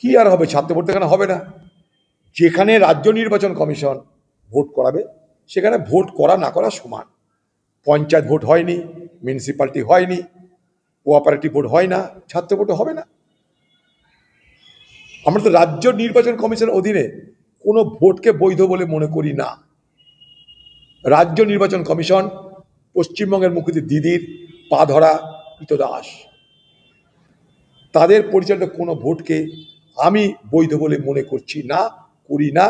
কি আর হবে? ছাত্র ভোট এখানে হবে না। যেখানে রাজ্য নির্বাচন কমিশন ভোট করাবে, সেখানে ভোট করা না করা সমান। পঞ্চায়েত ভোট হয়নি মিউনিসিপ্যালিটি হয়নি কোঅপারেটিভ ভোট হয় না, ছাত্র ভোট হবে না। আমরা তো রাজ্য নির্বাচন কমিশনের অধীনে কোনো ভোটকে বৈধ বলে মনে করি না। রাজ্য নির্বাচন কমিশন পশ্চিমবঙ্গের মুখ্যমন্ত্রী দিদির পা ধরা দাস তাদের পরিচালিত কোনো ভোটকে আমি বৈধ বলে মনে করছি না, করি না।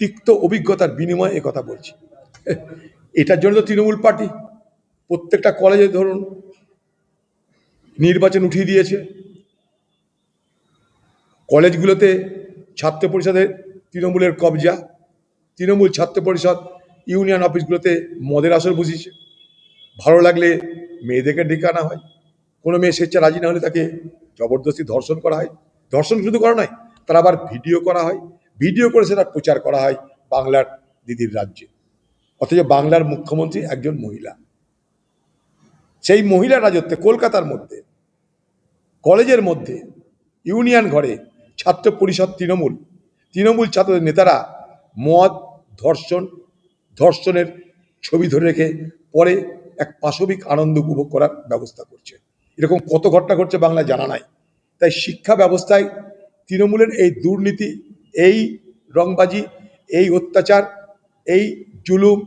তিক্ত অভিজ্ঞতার বিনিময়ে কথা বলছি। এটার জন্য তো তৃণমূল পার্টি, প্রত্যেকটা কলেজে ধরুন, নির্বাচন উঠিয়ে দিয়েছে। কলেজগুলোতে ছাত্র পরিষদের তৃণমূলের কবজা, তৃণমূল ছাত্র পরিষদ ইউনিয়ন অফিসগুলোতে মদের আসর বসিয়েছে। ভালো লাগলে মেয়েদেরকে ডেকে আনা হয়। কোনো মেয়ে স্বেচ্ছা রাজি না হলে তাকে জবরদস্তি ধর্ষণ করা হয়। ধর্ষণ শুধু করা নয়, তার আবার ভিডিও করা হয়। ভিডিও করে সেটা প্রচার করা হয় বাংলার দিদির রাজ্যে। অথচ বাংলার মুখ্যমন্ত্রী একজন মহিলা। সেই মহিলা রাজত্বে, কলকাতার মধ্যে, কলেজের মধ্যে, ইউনিয়ন ঘরে ছাত্র পরিষদ তৃণমূল তৃণমূল ছাত্রদের নেতারা মদ, ধর্ষণ, ধর্ষণের ছবি ধরে রেখে পরে এক পাশবিক আনন্দ উপভোগ করার ব্যবস্থা করছে। এরকম কত ঘটনা ঘটছে বাংলা জানা নাই। তাই শিক্ষা ব্যবস্থায় তৃণমূলের এই দুর্নীতি, এই রংবাজি, এই অত্যাচার, এই জুলুম,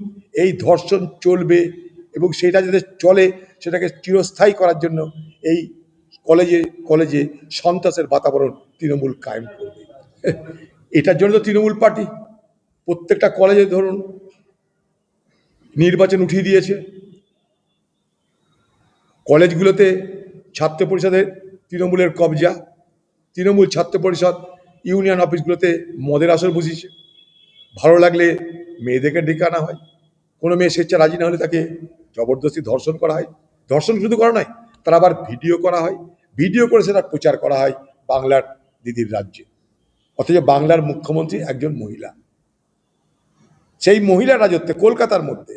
এই ধর্ষণ চলবে এবং সেটা যাতে চলে, সেটাকে চিরস্থায়ী করার জন্য এই কলেজে কলেজে সন্ত্রাসের বাতাবরণ তৃণমূল কায়েম করবে। এটার জন্য তো তৃণমূল পার্টি, প্রত্যেকটা কলেজে ধরুন নির্বাচন উঠিয়ে দিয়েছে। কলেজগুলোতে ছাত্র পরিষদের তৃণমূলের কবজা। তৃণমূল ছাত্র পরিষদ ইউনিয়ন অফিসগুলোতে মদের আসর বসিয়েছে ভালো লাগলে মেয়েদেরকে ডেকে আনা হয়। কোনো মেয়ে স্বেচ্ছা রাজি না হলে তাকে জবরদস্তি ধর্ষণ করা হয়। ধর্ষণ শুধু করা নয়, তার আবার ভিডিও করা হয়। ভিডিও করে সেটা প্রচার করা হয় বাংলার দিদির রাজ্যে। অথচ বাংলার মুখ্যমন্ত্রী একজন মহিলা। সেই মহিলা রাজত্বে কলকাতার মধ্যে,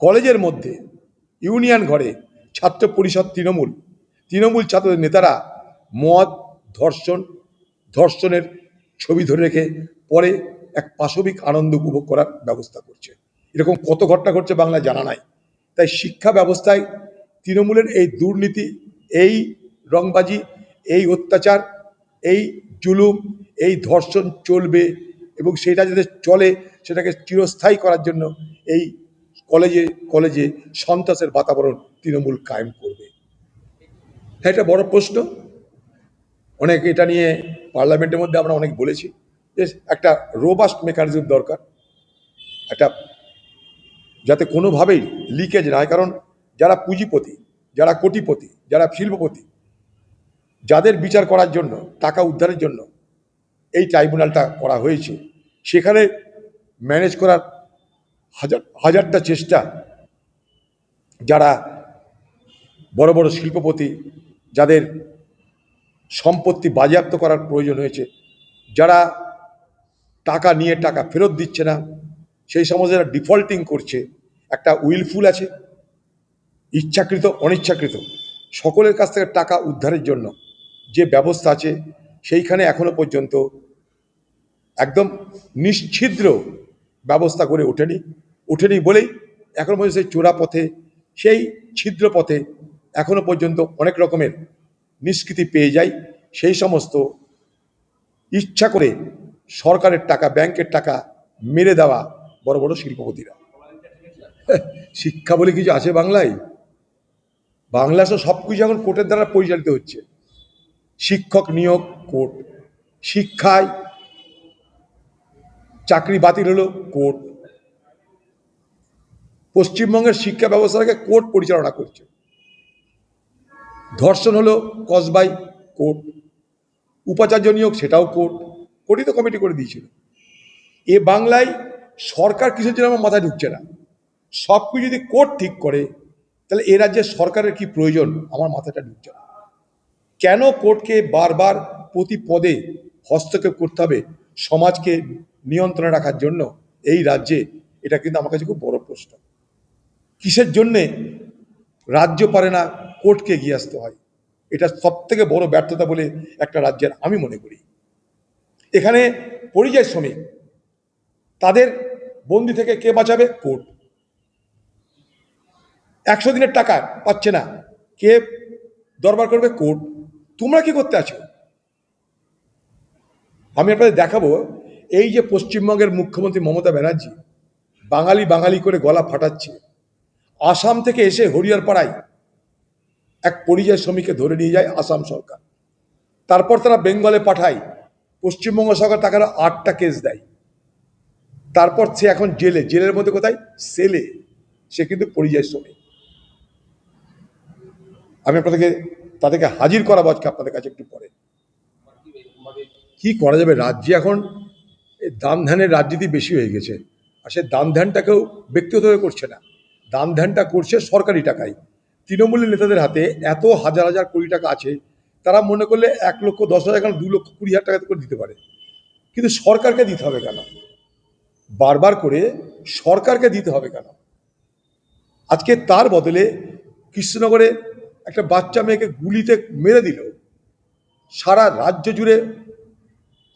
কলেজের মধ্যে, ইউনিয়ন ঘরে ছাত্র পরিষদ তৃণমূল। তৃণমূল ছাত্রদের নেতারা মদ, ধর্ষণ, ধর্ষণের ছবি ধরে রেখে পরে এক পাশবিক আনন্দ উপভোগ করার ব্যবস্থা করছে। এরকম কত ঘটনা ঘটছে বাংলা জানা নাই। তাই শিক্ষা ব্যবস্থায় তৃণমূলের এই দুর্নীতি, এই রংবাজি, এই অত্যাচার, এই জুলুম, এই ধর্ষণ চলবে এবং সেটা যাতে চলে সেটাকে চিরস্থায়ী করার জন্য এই কলেজে কলেজে সন্ত্রাসের বাতাবরণ তৃণমূল কায়েম করবে। হ্যাঁ এটা বড় প্রশ্ন। অনেক এটা নিয়ে পার্লামেন্টের মধ্যে আমরা অনেক বলেছি যে একটা রোবাস্ট মেকানিজম দরকার। একটা যাতে কোনোভাবেই লিকেজ না হয়। কারণ যারা পুঁজিপতি, যারা কোটিপতি, যারা শিল্পপতি, যাদের বিচার করার জন্য, টাকা উদ্ধারের জন্য এই ট্রাইব্যুনালটা করা হয়েছে, সেখানে ম্যানেজ করার হাজার, হাজারটা চেষ্টা যারা বড় বড় শিল্পপতি, যাদের সম্পত্তি বাজেয়াপ্ত করার প্রয়োজন হয়েছে, যারা টাকা নিয়ে টাকা ফেরত দিচ্ছে না, সেই সমস্ত যারা ডিফল্টিং করছে, একটা উইলফুল আছে, ইচ্ছাকৃত, অনিচ্ছাকৃত, সকলের কাছ থেকে টাকা উদ্ধারের জন্য যে ব্যবস্থা আছে, সেইখানে এখনও পর্যন্ত একদম নিশ্ছিদ্র ব্যবস্থা করে ওঠেনি। ওঠেনি বলেই এখন পর্যন্ত সেই চোরা পথে, সেই ছিদ্র পথে এখনও পর্যন্ত অনেক রকমের নিষ্কৃতি পেয়ে যায় সেই সমস্ত ইচ্ছা করে সরকারের টাকা, ব্যাংকের টাকা মেরে দেওয়া বড় বড় শিল্পপতিরা। শিক্ষা বলে কিছু আছে বাংলায়? বাংলা সব কিছু এখন কোর্টের দ্বারা পরিচালিত হচ্ছে। শিক্ষক নিয়োগ কোর্ট। শিক্ষায় চাকরি বাতিল হলো, কোর্ট। পশ্চিমবঙ্গের শিক্ষা ব্যবস্থাটাকে কোর্ট পরিচালনা করছে। ধর্ষণ হলো কসবাই কোর্ট। উপাচার্য নিয়োগ সেটাও কোর্ট। কোর্টই তো কমিটি করে দিয়েছিল। এ বাংলায় সরকার কিসের জন্য আমার মাথায় ঢুকছে না। সব কিছু যদি কোর্ট ঠিক করে, তাহলে এ রাজ্যে সরকারের কি প্রয়োজন? আমার মাথাটা ঢুকছে না। কেন কোর্টকে বারবার প্রতি পদে হস্তক্ষেপ করতে হবে? সমাজকে নিয়ন্ত্রণে রাখার জন্য এই রাজ্যে এটা কিন্তু আমার কাছে খুব বড় প্রশ্ন। কিসের জন্যে রাজ্য পারে না, কোর্টকে এগিয়ে আসতে হয়? এটা সব থেকে বড় ব্যর্থতা বলে একটা রাজ্যের আমি মনে করি। এখানে পরিযায়ী শ্রমিক, তাদের বন্দি থেকে কে বাঁচাবে? কোর্ট। একশো দিনের টাকা পাচ্ছে না, কে দরবার করবে? কোর্ট। তোমরা কি করতে আছো? আমি আপনাদের দেখাবো এই যে পশ্চিমবঙ্গের মুখ্যমন্ত্রী মমতা ব্যানার্জি বাঙালি বাঙালি করে গলা ফাটাচ্ছে, আসাম থেকে এসে হরিয়ার পাড়ায় এক পরিযায়ী শ্রমিককে ধরে নিয়ে যায় আসাম সরকার। তারপর তারা বেঙ্গলে পাঠায়, পশ্চিমবঙ্গ সরকার তাকে আটটা কেস দেয়। তারপর সে এখন জেলে, জেলের মধ্যে কোথায়? সেলে। সে কিন্তু পরিযায়ী শ্রমিক। আমি আপনাদেরকে, তাদেরকে হাজির করাবো আজকে আপনাদের কাছে একটু পরে। কি করা যাবে? রাজ্যে এখন দান ধ্যানের রাজনীতি বেশি হয়ে গেছে আর সে দান ধ্যানটাকেও ব্যক্তিগতভাবে করছে না। দান ধ্যানটা করছে সরকারি টাকায়। তৃণমূলের নেতাদের হাতে এত হাজার হাজার কোটি টাকা আছে, তারা মনে করলে এক লক্ষ, দশ হাজার কেন দু লক্ষ, কুড়ি হাজার টাকা করে দিতে পারে? কিন্তু সরকারকে দিতে হবে কেন? বারবার করে সরকারকে দিতে হবে কেন? আজকে তার বদলে কৃষ্ণনগরে একটা বাচ্চা মেয়েকে গুলিতে মেরে দিল। সারা রাজ্য জুড়ে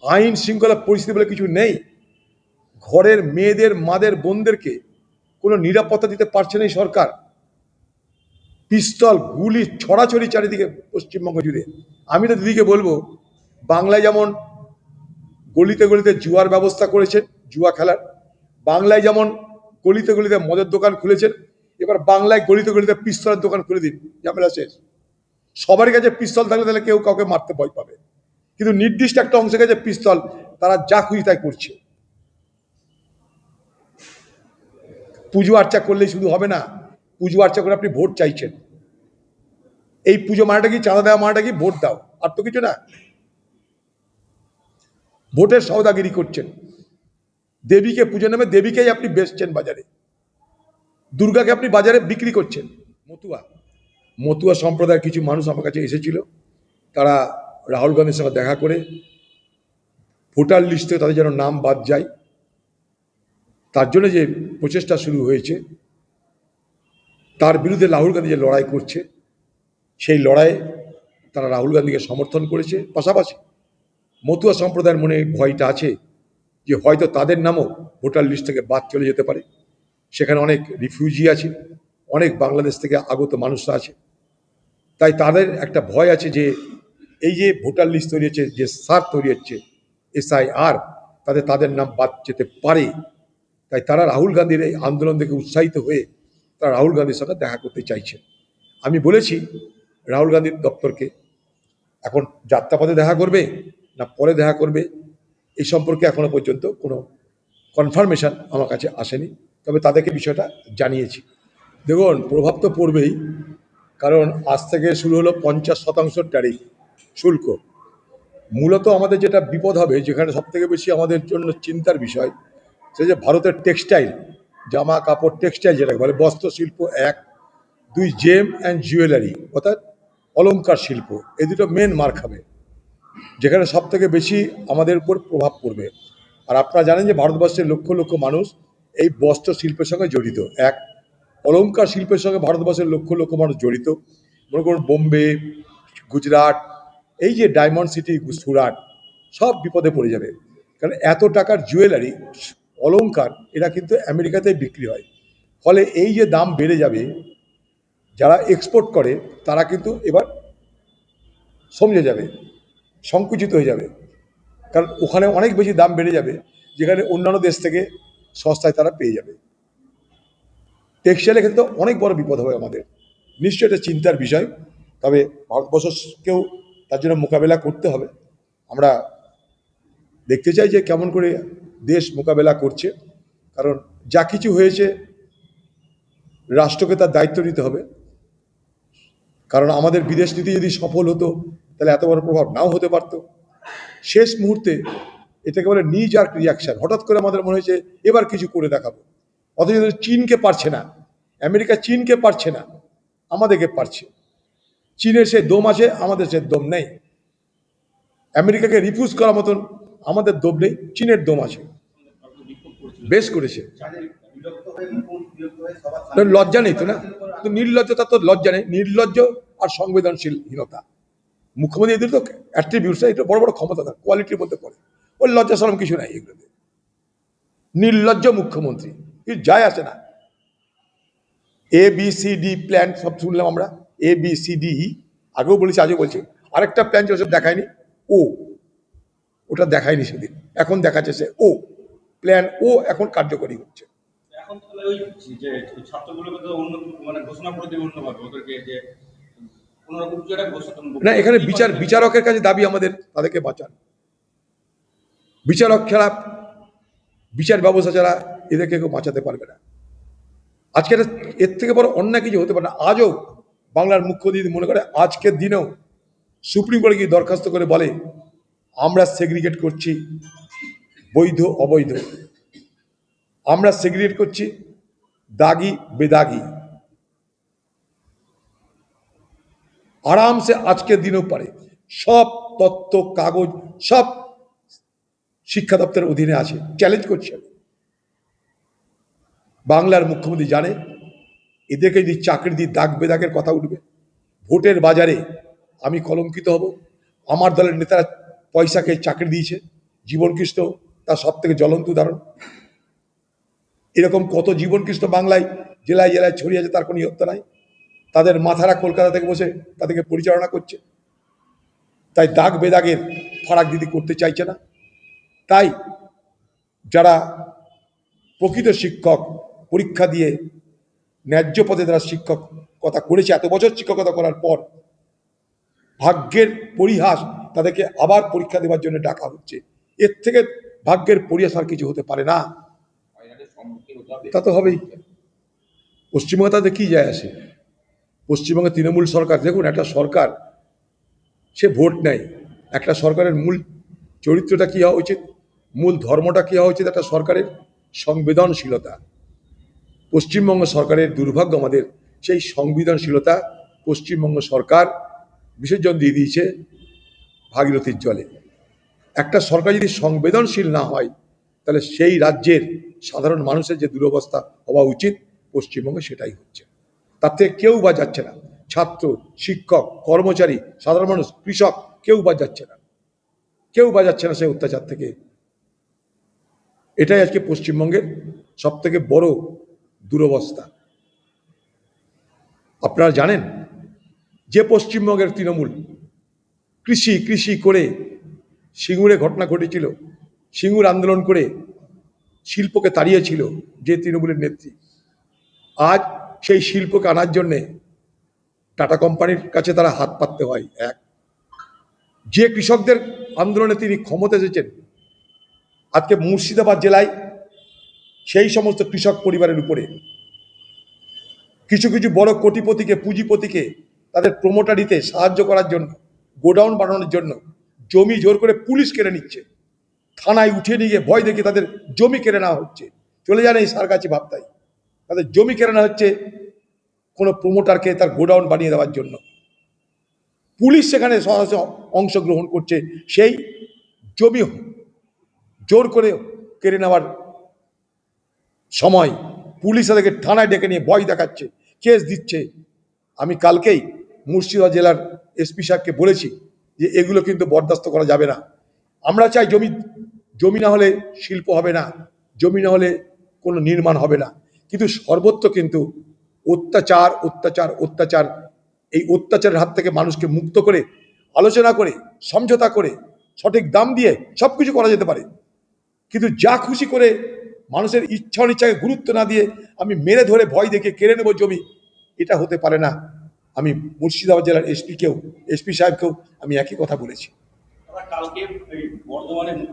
আইন শৃঙ্খলা পরিস্থিতি বলে কিছু নেই। ঘরের মেয়েদের, মাদের, বোনদেরকে কোনো নিরাপত্তা দিতে পারছে না সরকার। পিস্তল, গুলি, ছড়াছড়ি চারিদিকে পশ্চিমবঙ্গ জুড়ে। আমি তো দিদিকে বলব, বাংলায় যেমন গলিতে গলিতে জুয়ার ব্যবস্থা করেছেন, জুয়া খেলার, বাংলায় যেমন গলিতে গলিতে মদের দোকান খুলেছেন, এবার বাংলায় গলিতে গলিতে পিস্তলের দোকান খুলে দিন, ঝামেলা শেষ। সবার কাছে পিস্তল থাকলে তাহলে কেউ কাউকে মারতে ভয় পাবে। কিন্তু নির্দিষ্ট একটা অংশে গেছে পিস্তল, তারা যা খুশি তাই করছে। পুজো আর্চা করলেই শুধু হবে না, পুজো আর্চা করে আপনি ভোট চাইছেন। এই পুজো মানেটা কি, চাঁদা দেওয়া মানেটা কি, ভোট দাও, আর তো কিছু না। ভোটের সৌদাগিরি করছেন। দেবীকে পুজো নামে দেবীকেই আপনি বেচছেন বাজারে। দুর্গাকে আপনি বাজারে বিক্রি করছেন। মতুয়া। মতুয়া সম্প্রদায়ের কিছু মানুষ আমার কাছে এসেছিল। তারা রাহুল গান্ধীর সঙ্গে দেখা করে ভোটার লিস্টে তাদের যেন নাম বাদ যায়, তার জন্য যে প্রচেষ্টা শুরু হয়েছে, তার বিরুদ্ধে রাহুল গান্ধী যে লড়াই করছে, সেই লড়াইয়ে তারা রাহুল গান্ধীকে সমর্থন করেছে। পাশাপাশি মতুয়া সম্প্রদায়ের মনে ভয়টা আছে যে হয়তো তাদের নামও ভোটার লিস্ট থেকে বাদ চলে যেতে পারে। সেখানে অনেক রিফিউজি আছে, অনেক বাংলাদেশ থেকে আগত মানুষরা আছে। তাই তাদের একটা ভয় আছে যে এই যে ভোটার লিস্ট তৈরি হচ্ছে, যে সার তৈরি হচ্ছে, এসআইআর, তাতে তাদের নাম বাদ যেতে পারে। তাই তারা রাহুল গান্ধীর এই আন্দোলন থেকে উৎসাহিত হয়ে তারা রাহুল গান্ধীর সঙ্গে দেখা করতে চাইছে। আমি বলেছি, রাহুল গান্ধীর দপ্তরকে এখন যাত্রাপথে দেখা করবে না পরে দেখা করবে, এই সম্পর্কে এখনও পর্যন্ত কোনো কনফার্মেশন আমার কাছে আসেনি। তবে তাদেরকে বিষয়টা জানিয়েছি। দেখুন, প্রভাব তো পড়বেই, কারণ আজ থেকে শুরু হলো পঞ্চাশ শতাংশ ট্যারিফ শুল্ক। মূলত আমাদের যেটা বিপদ হবে, যেখানে সব থেকে বেশি আমাদের জন্য চিন্তার বিষয়, সে যে ভারতের টেক্সটাইল, জামা, কাপড়, টেক্সটাইল যেটাকে বলে বস্ত্র শিল্প এক, দুই জেম অ্যান্ড জুয়েলারি অর্থাৎ অলঙ্কার শিল্প এই দুটো মেন মার খাবে যেখানে সব থেকে বেশি আমাদের উপর প্রভাব পড়বে। আর আপনারা জানেন যে ভারতবর্ষের লক্ষ লক্ষ মানুষ এই বস্ত্র শিল্পের সঙ্গে জড়িত। এক অলঙ্কার শিল্পের সঙ্গে ভারতবর্ষের লক্ষ লক্ষ মানুষ জড়িত। মনে করুন, বোম্বে, গুজরাট এই যে ডায়মন্ড সিটি সুরাট সব বিপদে পড়ে যাবে। কারণ এত টাকার জুয়েলারি অলঙ্কার এরা কিন্তু আমেরিকাতে বিক্রি হয়। ফলে এই যে দাম বেড়ে যাবে, যারা এক্সপোর্ট করে, তারা কিন্তু এবার সমঝে যাবে, সংকুচিত হয়ে যাবে। কারণ ওখানে অনেক বেশি দাম বেড়ে যাবে, যেখানে অন্যান্য দেশ থেকে সস্তায় তারা পেয়ে যাবে। টেক্সটাইলের ক্ষেত্রে অনেক বড় বিপদ হবে আমাদের। নিশ্চয়ই এটা চিন্তার বিষয়, তবে ভারতবর্ষকেও তার জন্য মোকাবেলা করতে হবে। আমরা দেখতে চাই যে কেমন করে দেশ মোকাবেলা করছে। কারণ যা কিছু হয়েছে, রাষ্ট্রকে তার দায়িত্ব নিতে হবে। কারণ আমাদের বিদেশ নীতি যদি সফল হতো, তাহলে এত বড় প্রভাব নাও হতে পারত। শেষ মুহূর্তে এটাকে বলে নিজ আর রিয়াকশন হঠাৎ করে আমাদের মনে হয়েছে, এবার কিছু করে দেখাবো। অথচ চীনকে পারছে না। আমেরিকা চীনকে পারছে না। আমাদেরকে পারছে। চীনের সে দম আছে, আমাদের সে দম নেই। আমেরিকাকে রিফিউজ করার মতন আমাদের দম নেই, চীনের দম আছে। বেশ করেছে। লজ্জা নেই তো না? তো নির্লজ্জতা তো লজ্জা নেই, নির্লজ্জ আর সংবেদনশীলহীনতা। মুখ্যমন্ত্রী এদের তো অ্যাট্রিবিউটস এটা বড় বড় ক্ষমতা তার কোয়ালিটির মধ্যে পড়ে ওর লজ্জা সরম কিছু নাই এগুলোতে। নির্লজ্জ মুখ্যমন্ত্রী কিছু যায় আসে না। A B C D plan সব শুনলাম আমরা। A B C D E আগেও বলেছি আজও বলছি। আরেকটা প্ল্যান ছিল দেখায়নি। ও ওটা দেখায়নি সেদিন। এখন দেখাচ্ছে সে ও প্ল্যান ও এখন কার্যকরী হচ্ছে। এখন তাহলে ওই যে ছাত্রগুলোকে তো অন্য মানে ঘোষণা করে দেবে অন্যভাবে ওদেরকে যে কোনোরকম কিছু একটা ঘোষণা না এখানে বিচার বিচারকের কাছে দাবি আমাদের তাদেরকে বাঁচান। বিচারক ছাড়া বিচার ব্যবস্থা ছাড়া এদেরকে কেউ বাঁচাতে পারবে না। আজকে এর থেকে বড় অন্য কিছু হতে পারে না। আজও বাংলার মুখ্য মুখ্যমন্ত্রী মনে করে আজকের দিনেও সুপ্রিম কোর্টে গিয়ে দরখাস্ত করে বলে, আমরা সেগ্রিগেট করছি, বৈধ, অবৈধ। আমরা সেগ্রিগেট করছি, দাগি, বেদাগি। আরামসে আজকের দিনেও পারে। সব তত্ত্ব, কাগজ, সব শিক্ষা দপ্তরের অধীনে আছে। চ্যালেঞ্জ করছি বাংলার মুখ্যমন্ত্রী জানে এদেরকে যদি চাকরি দিয়ে দাগ বেদাগের কথা উঠবে, ভোটের বাজারে আমি কলঙ্কিত হব। আমার দলের নেতারা পয়সা খেয়ে চাকরি দিয়েছে জীবনকৃষ্ণ তার সব থেকে জ্বলন্ত উদাহরণ। এরকম কত জীবনকৃষ্ণ বাংলায় জেলায় জেলায় ছড়িয়ে আছে, তার কোনো ইয়ত্তা নাই। তাদের মাথারা কলকাতা থেকে বসে তাদেরকে পরিচালনা করছে। তাই দাগ বেদাগের ফারাক দিদি করতে চাইছে না। তাই যারা প্রকৃত শিক্ষক পরীক্ষা দিয়ে ন্যায্য পদে যারা শিক্ষকতা করেছে, এত বছর শিক্ষকতা করার পর ভাগ্যের পরিহাস তাদেরকে আবার পরীক্ষা দেওয়ার জন্য ডাকা হচ্ছে। এর থেকে ভাগ্যের পরিহাস আর কিছু হতে পারে না। তা তো হবেই। পশ্চিমবঙ্গে তাদের কি যায় আসে? পশ্চিমবঙ্গে তৃণমূল সরকার, দেখুন একটা সরকার, সে ভোট নেয়। একটা সরকারের মূল চরিত্রটা কী হওয়া উচিত? মূল ধর্মটা কী হওয়া উচিত? একটা সরকারের সংবেদনশীলতা। পশ্চিমবঙ্গ সরকারের দুর্ভাগ্য আমাদের, সেই সংবেদনশীলতা পশ্চিমবঙ্গ সরকার বিসর্জন দিয়ে দিয়েছে ভাগীরথীর জলে। একটা সরকার যদি সংবেদনশীল না হয়, তাহলে সেই রাজ্যের সাধারণ মানুষের যে দুরবস্থা হওয়া উচিত, পশ্চিমবঙ্গে সেটাই হচ্ছে। তার থেকে কেউ বা যাচ্ছে না। ছাত্র, শিক্ষক, কর্মচারী, সাধারণ মানুষ, কৃষক, কেউ বা যাচ্ছে না। কেউ বা যাচ্ছে না সেই অত্যাচার থেকে। এটাই আজকে পশ্চিমবঙ্গের সব থেকে বড় দুরবস্থা। আপনারা জানেন যে পশ্চিমবঙ্গের তৃণমূল কৃষি কৃষি করে সিঙ্গুরে ঘটনা ঘটেছিল, সিঙ্গুর আন্দোলন করে শিল্পকে তাড়িয়েছিল যে তৃণমূলের নেত্রী। আজ সেই শিল্পকে আনার জন্যে টাটা কোম্পানির কাছে তারা হাত পাততে হয় এক। যে কৃষকদের আন্দোলনে তিনি ক্ষমতা এসেছেন, আজকে মুর্শিদাবাদ জেলায় সেই সমস্ত কৃষক পরিবারের উপরে। কিছু কিছু বড় কোটিপতিকে, পুঁজিপতিকে তাদের প্রমোটারিতে সাহায্য করার জন্য, গোডাউন বানানোর জন্য জমি জোর করে পুলিশ কেড়ে নিচ্ছে। থানায় উঠিয়ে নিয়ে ভয় দেখে তাদের জমি কেড়ে নেওয়া হচ্ছে। চলে যান এই সার কাছে ভাবতাই। তাদের জমি কেড়ে নেওয়া হচ্ছে কোনো প্রমোটারকে তার গোডাউন বানিয়ে দেওয়ার জন্য। পুলিশ সেখানে অংশগ্রহণ করছে। সেই জমি জোর করে কেড়ে নেওয়ার সময় পুলিশ তাদেরকে থানায় ডেকে নিয়ে ভয় দেখাচ্ছে, কেস দিচ্ছে। আমি কালকেই মুর্শিদাবাদ জেলার এসপি সাহেবকে বলেছি যে এগুলো কিন্তু বরদাস্ত করা যাবে না। আমরা চাই জমি জমি না হলে শিল্প হবে না, জমি না হলে কোনো নির্মাণ হবে না। কিন্তু সর্বত্র কিন্তু অত্যাচার অত্যাচার অত্যাচার, এই অত্যাচারের হাত থেকে মানুষকে মুক্ত করে, আলোচনা করে, সমঝোতা করে, সঠিক দাম দিয়ে সব কিছু করা যেতে পারে। কিন্তু যা খুশি করে মানুষের ইচ্ছা অনিচ্ছাকে গুরুত্ব না দিয়ে আমি মেরে ধরে ভয় দেখে কেড়ে নেব জমি, এটা হতে পারে না। আমি মুর্শিদাবাদ জেলার এসপিকেও এসপি সাহেবকেও আমি একই কথা বলেছি। কালকে বর্ধমানে